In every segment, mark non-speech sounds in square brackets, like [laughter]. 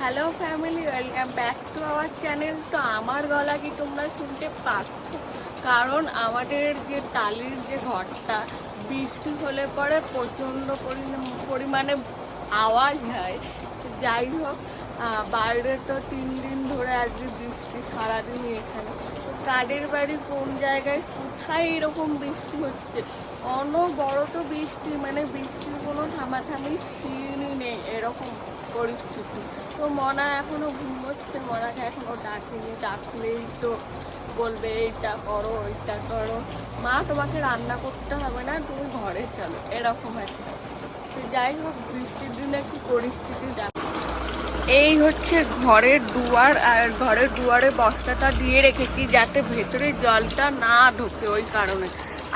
Hello family welcome back to our channel তো আমার গলা কি তোমরা শুনতে পাচ্ছ? কারণ আমাদের যে টালির যে ঘরটা, বৃষ্টি হলে পরে প্রচণ্ড পরিমাণ- আওয়াজ হয়। যাই হোক বাইরে তো তিন দিন ধরে আজকে বৃষ্টি, সারাদিনই এখানে। তো কাদের বাড়ি, কোন জায়গায়, কোথায় এরকম বৃষ্টি হচ্ছে? অনবরত বৃষ্টি মানে বৃষ্টির কোনো থামাথামি সিনই নেই, এরকম। পরিস্থিতি তো মনা এখনও ঘুমোচ্ছে মনাকে এখনও ডাকিনি, ডাকলেই তো বলবে, এইটা করো, ওইটা করো। মা, তোমাকে রান্না করতে হবে না, তুমি ঘরে চলো, এরকম একটা যাই হোক, বৃষ্টির দিনে একটু পরিস্থিতি দেখ। এই হচ্ছে ঘরের দুয়ার, আর ঘরের দুয়ারে বস্তাটা দিয়ে রেখেছি যাতে ভেতরে জলটা না ঢোকে ওই কারণে।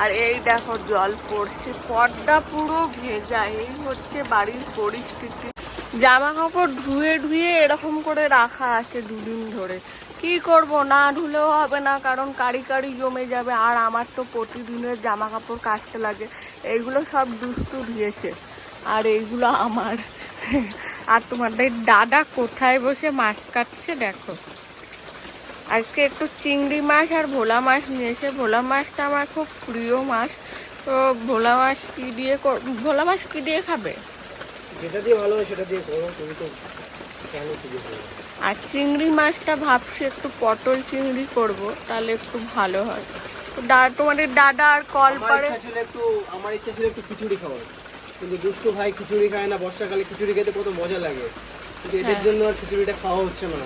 আর এই দেখো, জল পড়ছে, পর্দা পুরো ভেজা, এই হচ্ছে বাড়ির পরিস্থিতি। জামা কাপড় ধুয়ে ধুয়ে এরকম করে রাখা আছে দুদিন ধরে। কি করব? না ধুলেও হবে না, কারণ কারি কারি জমে যাবে, আর আমার তো প্রতিদিনের জামা কাপড় কাচতে লাগে। এইগুলো সব দুস্তু ধুয়েছে, আর এইগুলো আমার। আর তোমাদের দাদা কোথায় বসে মাছ কাটছে দেখো। আজকে একটু চিংড়ি মাছ আর ভোলা মাছ নিয়েছে ভোলা মাছটা আমার খুব প্রিয় মাছ। তো ভোলা মাছ কি দিয়ে ভোলা মাছ কি দিয়ে খাবে? যেটা দিয়ে ভালো হয় সেটা দিয়ে করো তুমি তো? আর চিংড়ি মাছটা ভাবছি একটু পটল চিংড়ি করব তাহলে একটু ভালো হয় দা- তোমাদের দাদা আর কল পারে একটু আমার ইচ্ছা ছিল একটু খিচুড়ি খাওয়ার কিন্তু দুষ্টু ভাই খিচুড়ি খায় না বর্ষাকালে খিচুড়ি খেতে কত মজা লাগে কিন্তু এদের হ্যাঁ। জন্য আর খিচুড়িটা খাওয়া হচ্ছে না।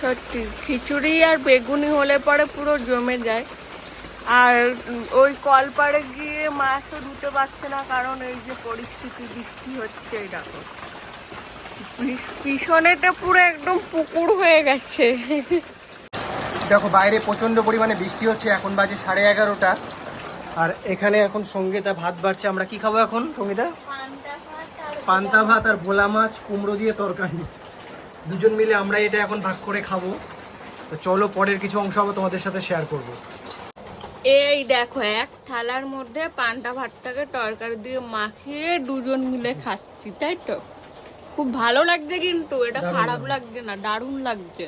সত্যি খিচুড়ি আর বেগুনি হলে পরে পুরো জমে যায় আর ওই কলপাড়ে গিয়ে মাছ তো ধুতে পারছে না কারণ এই যে পরিস্থিতি বৃষ্টি হচ্ছে এই দেখো। পিছ- পিছনেতে পুরো একদম পুকুর হয়ে গেছে। দেখো বাইরে প্রচণ্ড পরিমাণে বৃষ্টি হচ্ছে এখন বাজে সাড়ে এগারোটা। আর এখানে এখন সঙ্গীতা ভাত বাড়ছে আমরা কি খাব এখন সঙ্গীতা? পান্তা ভাত আর ভোলা মাছ। কুমড়ো দিয়ে তরকারি। দুজন মিলে আমরা এটা এখন ভাগ করে খাব। তো চলো পরের কিছু অংশ আবার তোমাদের সাথে শেয়ার করব। এই দেখো এক থালার মধ্যে পান্তা ভাতটাকে তরকারি দিয়ে মাখিয়ে দুজন মিলে খাচ্ছি তাই তো? খুব ভালো লাগছে কিন্তু এটা খারাপ লাগছে। না দারুণ লাগছে।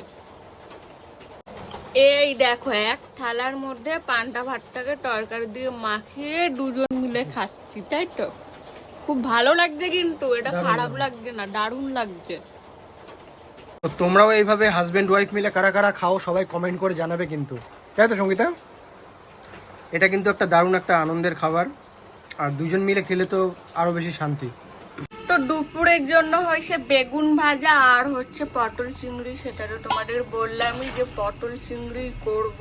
এই দেখো এক থালার মধ্যে পান্তা ভাতটাকে তরকারি দিয়ে মাখিয়ে দুজন মিলে খাচ্ছি তাই তো? খুব ভালো লাগছে কিন্তু এটা খারাপ লাগছে। না দারুণ লাগছে। তো তোমরাও এইভাবে হাজব্যান্ড ওয়াইফ মিলে কারা কারা খাও সবাই কমেন্ট করে জানাবে কিন্তু। তাই তো সঙ্গীতা? এটা কিন্তু একটা দারুণ একটা আনন্দের খাবার। আর দুজন মিলে খেলে তো আরও বেশি শান্তি। তো দুপুরের জন্য হয়েছে বেগুন ভাজা আর হচ্ছে পটল চিংড়ি সেটা তো তোমাদের বললামই যে পটল চিংড়ি করব।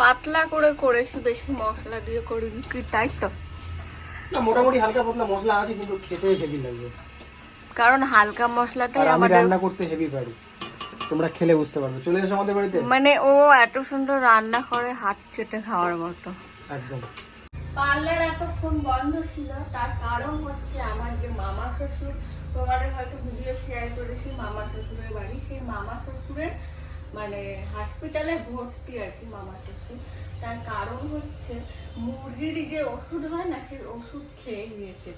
পাতলা করে করেছি বেশি মশলা দিয়ে করিনি কি তাই তো? মোটামুটি হালকা পাতলা মশলা আছে কিন্তু খেতে হেভি লাগবে কারণ হালকা মশলাটাই আমাদের রান্না করতে হেভি পারি। তোমরা খেলে বুঝতে পারবে। চলে এসো আমাদের বাড়িতে। মানে ও এত সুন্দর রান্না করে হাত চেটে খাওয়ার মতো। একদম। পার্লার এতক্ষণ বন্ধ ছিল তার কারণ হচ্ছে আমার যে মামা শ্বশুর তোমাদের হয়তো ভিডিও শেয়ার করেছি মামা শ্বশুরের বাড়ি। সেই মামা শ্বশুরের মানে হসপিটালে ভর্তি আর কি মামা শ্বশুর। তার কারণ হচ্ছে মুরগির যে ওষুধ হয় না সেই ওষুধ খেয়ে নিয়েছে।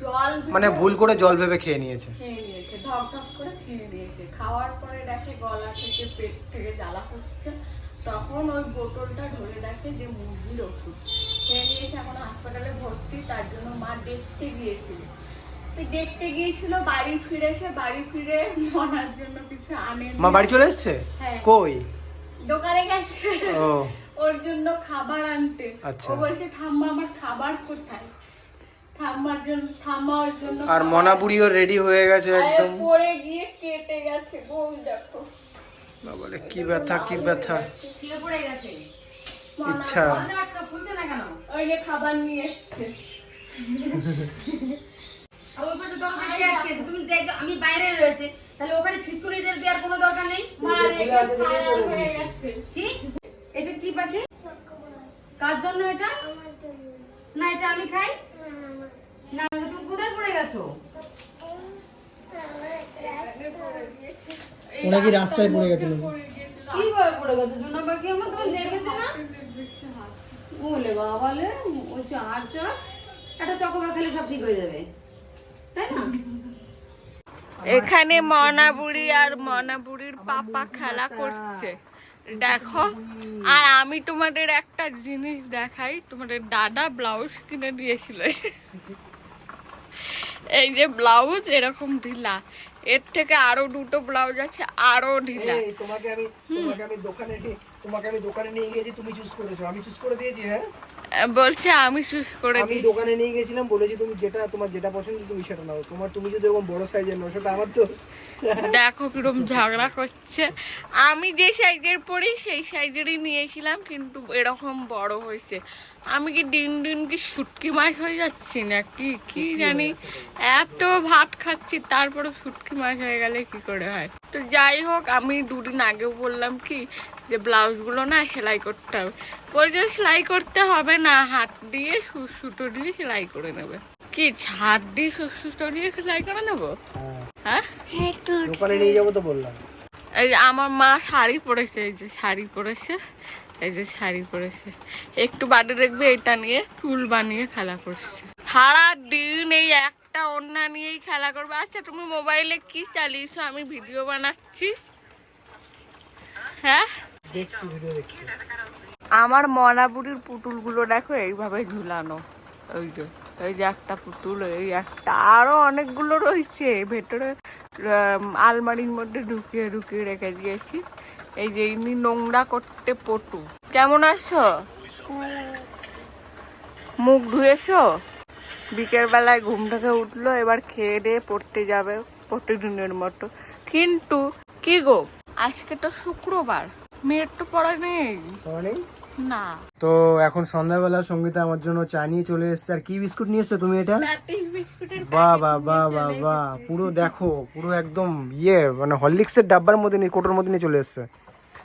জল মানে ভুল করে জল ভেবে খেয়ে নিয়েছে। খেয়ে নিয়েছে ঢক ঢক করে খেয়ে নিয়েছে। খাওয়ার পরে দেখে গলা থেকে পেট থেকে জ্বালা করছে তখন ওই বোতলটা ধরে রাখে যে মুরগির ওষুধ। খেয়ে নিয়েছে এখন হাসপাতালে ভর্তি তার জন্য মা দেখতে গিয়েছিল। দেখতে গিয়েছিল বাড়ি ফিরেছে বাড়ি ফিরে মনার জন্য কিছু আনে মা বাড়ি চলে এসছে? হ্যাঁ। কই? দোকানে গেছে। ওর জন্য খাবার আনতে। আচ্ছা। ও বলছে ঠাম্মা আমার খাবার কোথায়? ঠাম্মার জন্য ঠাম্মা ওর জন্য আর মনা বুড়িও রেডি হয়ে গেছে একদম। পড়ে গিয়ে কেটে গেছে গোল দেখো। বাবারে কি ব্যথা কি ব্যথা। কে পড়ে গেছে। ইচ্ছা। আমাদের বাচ্চা ফুলছে না কেন? ওই যে খাবার নিয়ে [laughs] আমি বাইরে রয়েছে। তাহলে ওখানে ছিটকুনি দেওয়ার কোনো দরকার নেই? মা রেখে ছায়া গেছে। কি? এটা কি পাখি? কার জন্য এটা? না এটা আমি খাই? না তুমি কোথায় পড়ে গেছো? ওরা কি রাস্তায় পড়ে গেছিল? কি ভাবে পড়ে গেছো? জুনা পাখি আমার তোমার লেগেছে না? বলে বাবা লে ওই চার চার একটা চকোবা খেলে সব ঠিক হয়ে যাবে। তাই না? এখানে মনাবুড়ি আর মনাবুড়ির পাপা খেলা করছে। দেখো আর আমি তোমাদের একটা জিনিস দেখাই তোমাদের দাদা ব্লাউজ কিনে দিয়েছিল। এই যে ব্লাউজ এরকম ঢিলা। এর থেকে আরও দুটো ব্লাউজ আছে আরও ঢিলা। তোমাকে আমি তোমাকে আমি দোকানে নিয়ে তোমাকে আমি দোকানে নিয়ে গেছি তুমি চুজ করেছ। আমি চুজ করে দিয়েছি হ্যাঁ? বলছে আমি চুজ করে আমি দোকানে নিয়ে গেছিলাম বলেছি তুমি যেটা তোমার যেটা পছন্দ তুমি সেটা নাও। তোমার তুমি যদি এরকম বড় সাইজের নাও সেটা আমার তো দেখো কিরম ঝগড়া করছে। আমি যে সাইজের পরি সেই সাইজেরই নিয়েছিলাম কিন্তু এরকম বড় হয়েছে। আমি কি দিন দিন কি শুটকি মাছ হয়ে যাচ্ছি না কি কি জানি? এত ভাত খাচ্ছি তারপরে শুটকি মাছ হয়ে গেলে কি করে হয়? তো যাই হোক আমি দুদিন আগেও বললাম কি যে ব্লাউজগুলো না সেলাই করতে হবে। বলছে সেলাই করতে হবে না হাত দিয়ে সু- সুতো দিয়ে সেলাই করে নেবে। কি হাত দিয়ে সু- সুতো দিয়ে সেলাই করে নেব? হ্যাঁ। নিয়ে যাব তো বললাম। এই আমার মা শাড়ি পরেছে এই যে শাড়ি পরেছে। এই যে শাড়ি পরেছে। একটু বাদে দেখবে এটা নিয়ে চুল বানিয়ে খেলা করছে। সারা দিন এই একটা ওড়না নিয়েই খেলা করবে। আচ্ছা তুমি মোবাইলে কি চালিয়েছো? আমি ভিডিও বানাচ্ছি। হ্যাঁ? দেখছি ভিডিও দেখছি। আমার মনাবুড়ির পুতুলগুলো দেখো এইভাবে ঝুলানো। ওই যে এই যে একটা পুতুল এই একটা। আরও অনেকগুলো রয়েছে। ভেতরে আলমারির মধ্যে ঢুকিয়ে ঢুকিয়ে রেখে দিয়েছি। এই যে ইনি নোংরা করতে পটু। কেমন আছো? মুখ ধুয়েছো? বিকেল বেলায় ঘুম থেকে উঠল এবার খেয়ে দিয়ে পড়তে যাবে প্রতিদিনের মতো। কিন্তু কি গো আজকে তো শুক্রবার। মেয়ের তো পড়া নেই। না। তো এখন সন্ধ্যাবেলা সঙ্গীতা আমার জন্য চা নিয়ে চলে এসেছে। আর কি বিস্কুট নিয়ে এসছো তুমি এটা? প্যাটিস বিস্কুটের বাহ বাহ বাহ বাহ বাহ পুরো দেখো পুরো একদম ইয়ে মানে হরলিক্সের ডাব্বার মধ্যে নিয়ে কোটোর মধ্যে নিয়ে চলে এসছে।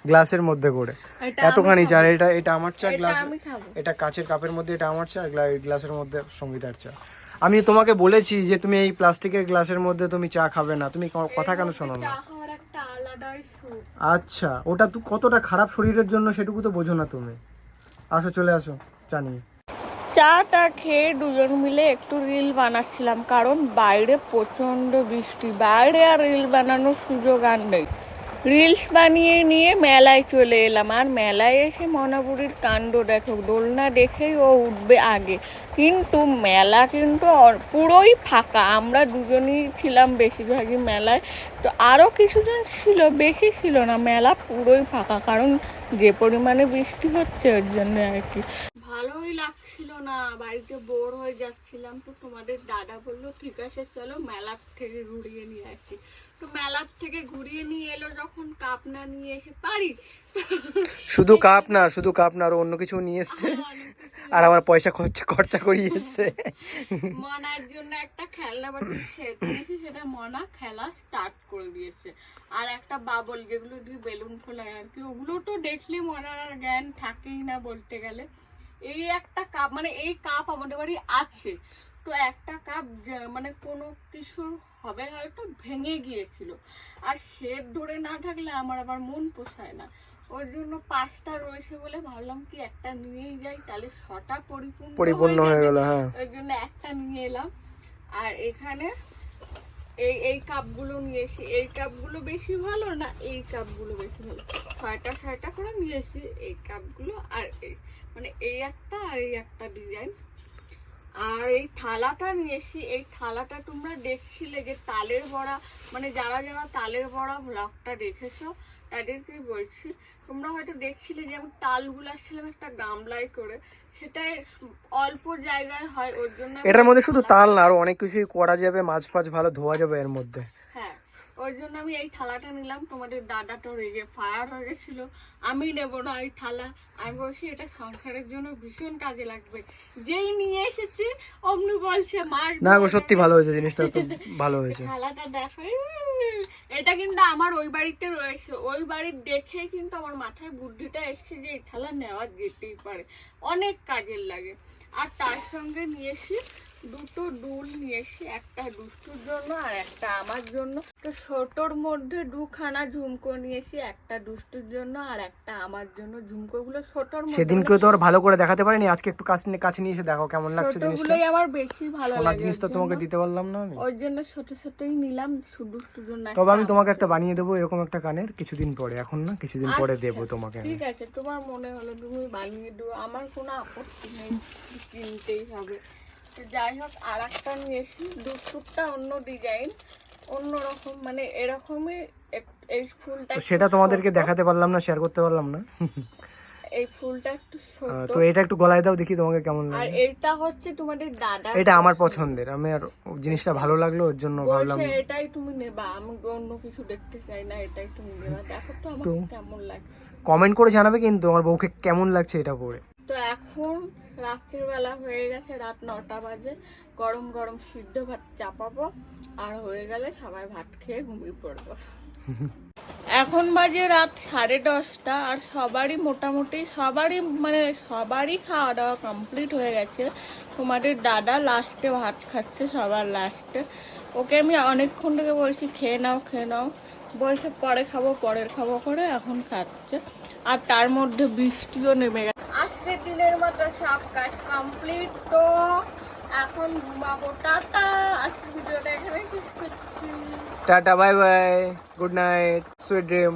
গ্লাসের মধ্যে করে। এটা এতখানি চা এটা এটা আমার চা এটা গ্লাস এটা কাচের কাপের মধ্যে এটা আমার চা গ্লাসের মধ্যে সঙ্গীতার চা। আমি তোমাকে বলেছি যে তুমি এই প্লাস্টিকের গ্লাসের মধ্যে তুমি চা খাবে না। তুমি কথা কেন শোনো না? চা খাওয়ার একটা আলাদাই সুখ। আচ্ছা ওটা তো কতটা খারাপ শরীরের জন্য সেটুকু তো বোঝো না তুমি। আসো চলে আসো চা নিয়ে। চাটা খেয়ে দুজন মিলে একটু রিল বানাচ্ছিলাম কারণ বাইরে প্রচণ্ড বৃষ্টি। বাইরে আর রিল বানানোর সুযোগ আর নেই। রিলস বানিয়ে নিয়ে মেলায় চলে এলাম। আর মেলায় এসে মনাবুড়ির কাণ্ড দেখো, দোলনা দেখেই ও উঠবে আগে। কিন্তু মেলা কিন্তু পুরোই ফাঁকা। আমরা দুজনই ছিলাম বেশিরভাগই মেলায়। তো আরও কিছুজন ছিল, বেশি ছিল না। মেলা পুরোই ফাঁকা, কারণ যে পরিমাণে বৃষ্টি হচ্ছে ওর জন্য আর কি। ভালোই লাগছিল না, বাড়িতে বোর হয়ে যাচ্ছিলাম। তো তোমাদের দাদা বলল, ঠিক আছে, চলো মেলার থেকে ঘুরিয়ে নিয়ে আসি। তো মেলার থেকে ঘুরিয়ে নিয়ে এলো যখন কাপ না নিয়ে এসে পারি। শুধু কাপ না শুধু কাপ না আরও অন্য কিছু নিয়ে এসছে। আর আমার পয়সা খরচা খরচা করিয়ে এসছে। মনার জন্য একটা খেলনা বাটি সেট সেটা মনা খেলা স্টার্ট করে দিয়েছে। আর একটা বাবল যেগুলো দিয়ে বেলুন ফোলায় আর কি ওগুলো তো দেখলে মনার আর জ্ঞান থাকেই না বলতে গেলে। এই একটা কাপ মানে এই কাপ আমাদের বাড়ি আছে। তো একটা কাপ মানে কোনো কিছুর হবে হয়তো ভেঙে গিয়েছিল। আর শেড ধরে না থাকলে আমার আবার মন পোষায় না। ওর জন্য পাঁচটা রয়েছে বলে ভাবলাম কি একটা নিয়েই যাই তাহলে ছটা পরিপূর্ণ পরিপূর্ণ হয়ে গেল। হ্যাঁ। ওই জন্য একটা নিয়ে এলাম। আর এখানে এই এই কাপগুলো নিয়ে এসি এই কাপগুলো বেশি ভালো না এই কাপগুলো বেশি ভালো। ছয়টা ছয়টা করে নিয়ে এসি এই কাপগুলো আর এই মানে এই একটা আর এই একটা ডিজাইন। আর এই থালাটা নিয়ে এসি এই থালাটা তোমরা দেখছিলে যে তালের বড়া মানে যারা যারা তালের বড়া ব্লগটা দেখেছ তাদেরকেই বলছি তোমরা হয়তো দেখছিলে যে আমি তালগুলো আসছিলাম একটা গামলায় করে সেটাই অল্প জায়গায় হয় ওর জন্য এটার মধ্যে শুধু তাল না আরও অনেক কিছুই করা যাবে মাছ ফাছ ভালো ধোয়া যাবে এর মধ্যে। ওই জন্য আমি এই থালাটা নিলাম। তোমাদের দাদা তো রেগে ফায়ার হয়ে গেছিল। আমি নেব না এই থালা। আমি বলছি এটা সংসারের জন্য ভীষণ কাজে লাগবে। যেই নিয়ে এসেছি অমনি বলছে মার না গো সত্যি ভালো হয়েছে জিনিসটা তো ভালো হয়েছে। থালাটা দেখো এটা কিন্তু আমার ওই বাড়িতে রয়েছে। ওই বাড়ির দেখেই কিন্তু আমার মাথায় বুদ্ধিটা এসেছে যে এই থালা নেওয়া যেতেই পারে। অনেক কাজের লাগে। আর তার সঙ্গে নিয়ে এসি দুটো ডুল নিয়ে এসেছি একটা দুষ্টুর জন্য আর একটা আমার জন্য। তো ছোটোর মধ্যে দুখানা ঝুমকো নিয়েছি একটা দুষ্টুর জন্য আর একটা আমার জন্য ঝুমকোগুলো ছোটোর মধ্যে সেদিনকেও তো আর ভালো করে দেখাতে পারিনি আজকে একটু কাছে নিয়ে- কাছে নিয়ে এসে দেখো কেমন লাগছে ছোটগুলোই আমার বেশি ভালো লাগে জিনিস তো তোমাকে দিতে পারলাম না আমি? ওর জন্য ছোট ছোটই নিলাম শুধু জন্য তবে আমি তোমাকে একটা বানিয়ে দেবো এরকম একটা কানের কিছুদিন পরে এখন না কিছুদিন পরে আচ্ছা, দেবো তোমাকে ঠিক আছে তোমার মনে হলো তুমি বানিয়ে দেবো আমার কোনো আপত্তি নেই কিনতেই হবে। যাই হোক আর একটা নিয়ে এসি। দুটুকটা অন্য ডিজাইন অন্য রকম মানে এরকমই এই ফুলটা সেটা তোমাদেরকে দেখাতে পারলাম না শেয়ার করতে পারলাম না। এই ফুলটা একটু ছোট। তো এটা একটু গলায় দাও দেখি তোমাকে কেমন আর লাগে। এটা হচ্ছে তোমাদের দাদা এটা আমার পছন্দের আমি আর জিনিসটা ভালো লাগল ওর জন্য ভাবলাম। এটাই তুমি নেবা আমি অন্য কিছু দেখতে চাই না এটাই তুমি নেবা। দেখো তো আমার কেমন লাগছে। কমেন্ট করে জানাবে কিন্তু আমার বউকে কেমন লাগছে এটা পরে তো এখন রাত্রির বেলা হয়ে গেছে রাত নটা বাজে। গরম গরম সিদ্ধ ভাত চাপাবো। আর হয়ে গেলে সবাই ভাত খেয়ে ঘুমিয়ে পড়ব। এখন বাজে রাত সাড়ে দশটা আর সবারই মোটামুটি সবারই মানে সবারই খাওয়া দাওয়া কমপ্লিট হয়ে গেছে। তোমাদের দাদা লাস্টে ভাত খাচ্ছে, সবার লাস্টে ওকে আমি অনেকক্ষণ থেকে বলছি, খেয়ে নাও খেয়ে নাও। বলছে, পরে খাব, পরের খাব করে এখন খাচ্ছে। আর তার মধ্যে বৃষ্টিও নেমে গেছে। আজকের দিনের মতো সব কাজ কমপ্লিট তো এখন ঘুমাবো। টাটা। আজকে ভিডিওটা এখানে শেষ করছি। Tata bye bye good night sweet dream